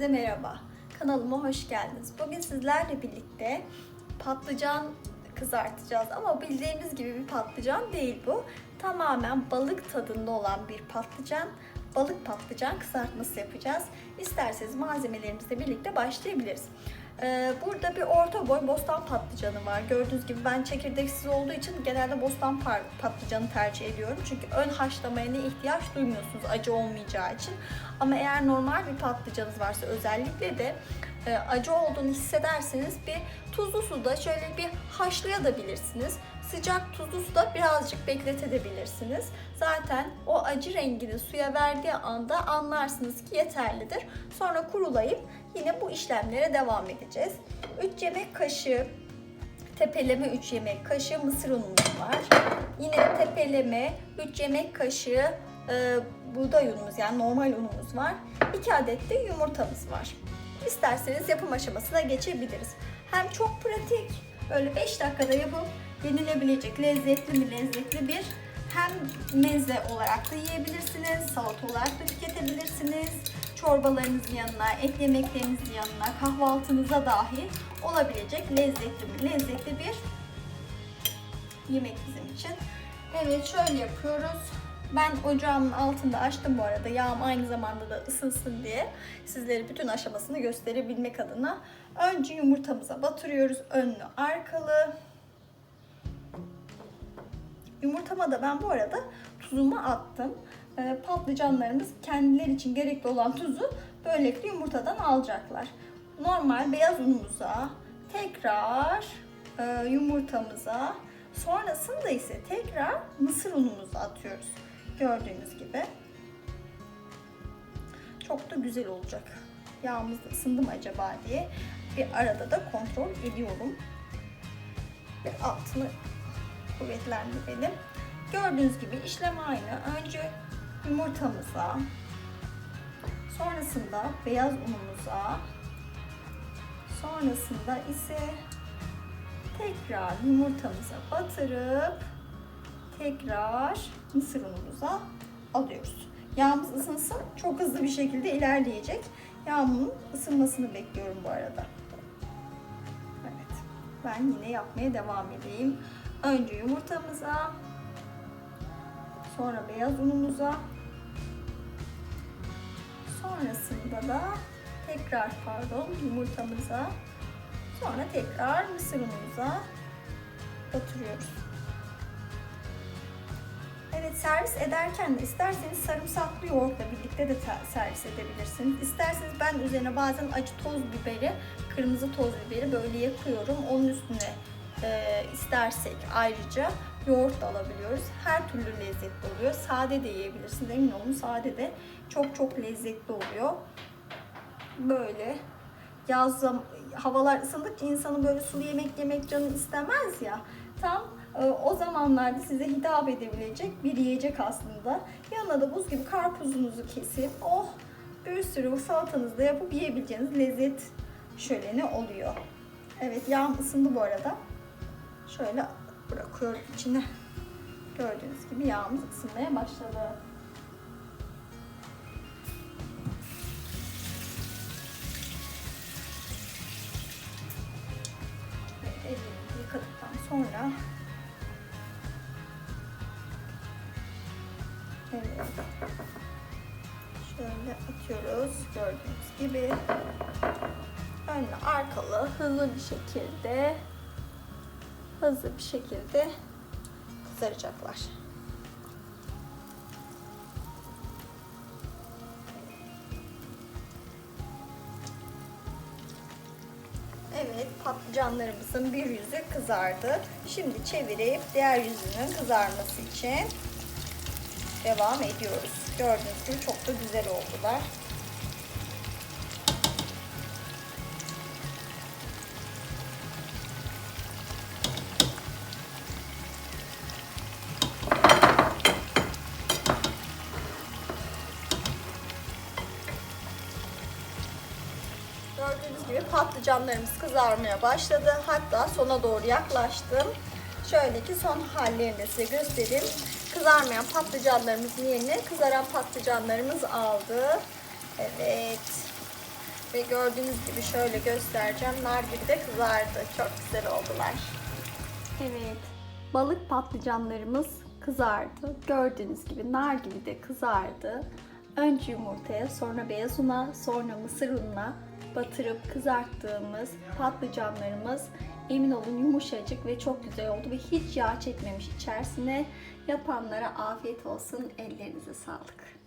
Herkese merhaba. Kanalıma hoş geldiniz. Bugün sizlerle birlikte patlıcan kızartacağız ama bildiğimiz gibi bir patlıcan değil bu. Tamamen balık tadında olan bir patlıcan. Balık patlıcan kızartması yapacağız. İsterseniz malzemelerimizle birlikte başlayabiliriz. Ee, Burada bir orta boy bostan patlıcanı var. Gördüğünüz gibi ben çekirdeksiz olduğu için genelde bostan patlıcanı tercih ediyorum. Çünkü ön haşlamaya ne ihtiyaç duymuyorsunuz acı olmayacağı için. Ama eğer normal bir patlıcanınız varsa özellikle de e, acı olduğunu hissederseniz bir tuzlu suda şöyle bir haşlayabilirsiniz. Sıcak tuzlu suda birazcık bekletebilirsiniz. Zaten o acı rengini suya verdiği anda anlarsınız ki yeterlidir. Sonra kurulayıp yine bu işlemlere devam edeceğiz. 3 yemek kaşığı tepeleme 3 yemek kaşığı mısır unumuz var. Yine tepeleme 3 yemek kaşığı e, buğday unumuz yani normal unumuz var. 2 adet de yumurtamız var. İsterseniz yapım aşamasına geçebiliriz. Hem çok pratik, böyle 5 dakikada yapıp yenilebilecek lezzetli mi lezzetli bir hem meze olarak da yiyebilirsiniz, salata olarak da tüketebilirsiniz. Çorbalarınızın yanına, et yemeklerinizin yanına, kahvaltınıza dahi olabilecek lezzetli mi lezzetli bir yemek bizim için. Evet şöyle yapıyoruz. Ben ocağımın altında açtım bu arada. Yağım aynı zamanda da ısınsın diye sizlere bütün aşamasını gösterebilmek adına. Önce yumurtamıza batırıyoruz. Önlü arkalı. Yumurtama da ben bu arada tuzumu attım. Ee, patlıcanlarımız kendileri için gerekli olan tuzu böylelikle yumurtadan alacaklar. Normal beyaz unumuza tekrar e, yumurtamıza sonrasında ise tekrar mısır unumuzu atıyoruz. Gördüğünüz gibi. Çok da güzel olacak. Yağımız ısındı mı acaba diye bir arada da kontrol ediyorum. Bir altını kuvvetlendirelim. Gördüğünüz gibi işlem aynı. Önce yumurtamıza, sonrasında beyaz unumuza, sonrasında ise tekrar yumurtamıza batırıp tekrar mısır unumuza alıyoruz. Yağımız ısınsın. Çok hızlı bir şekilde ilerleyecek. Yağımın ısınmasını bekliyorum bu arada. Evet. Ben yine yapmaya devam edeyim. Önce yumurtamıza, sonra beyaz unumuza, sonrasında da tekrar pardon yumurtamıza, sonra tekrar mısır unumuza batırıyoruz. Servis ederken de isterseniz sarımsaklı yoğurtla birlikte de servis edebilirsiniz. İsterseniz ben üzerine bazen acı toz biberi, kırmızı toz biberi böyle yakıyorum. Onun üstüne e, istersek ayrıca yoğurt da alabiliyoruz. Her türlü lezzetli oluyor. Sade de yiyebilirsiniz. Emin olun sade de çok çok lezzetli oluyor. Böyle yaz havalar ısındıkça insanın böyle sulu yemek yemek canı istemez ya. Tam o zamanlarda size hitap edebilecek bir yiyecek aslında. Yanına da buz gibi karpuzunuzu kesip oh bir sürü salatanızda yapıp yiyebileceğiniz lezzet şöleni oluyor. Evet yağım ısındı bu arada. Şöyle bırakıyorum içine. Gördüğünüz gibi yağımız ısınmaya başladı. Evet, ellerimizi yıkadıktan sonra Şöyle atıyoruz gördüğünüz gibi. Önlü arkalı hızlı bir şekilde hızlı bir şekilde kızaracaklar. Evet patlıcanlarımızın bir yüzü kızardı. Şimdi çevirip diğer yüzünün kızarması için devam ediyoruz. Gördüğünüz gibi çok da güzel oldular. Gördüğünüz gibi patlıcanlarımız kızarmaya başladı. Hatta sona doğru yaklaştım. Şöyle ki son hallerini de size göstereyim. Kızarmayan patlıcanlarımızın yerine kızaran patlıcanlarımız aldı. Evet. Ve gördüğünüz gibi şöyle göstereceğim. Nar gibi de kızardı. Çok güzel oldular. Evet. Balık patlıcanlarımız kızardı. Gördüğünüz gibi nar gibi de kızardı. Önce yumurtaya, sonra beyaz una, sonra mısır ununa batırıp kızarttığımız patlıcanlarımız emin olun yumuşacık ve çok güzel oldu ve hiç yağ çekmemiş içerisine. Yapanlara afiyet olsun, ellerinize sağlık.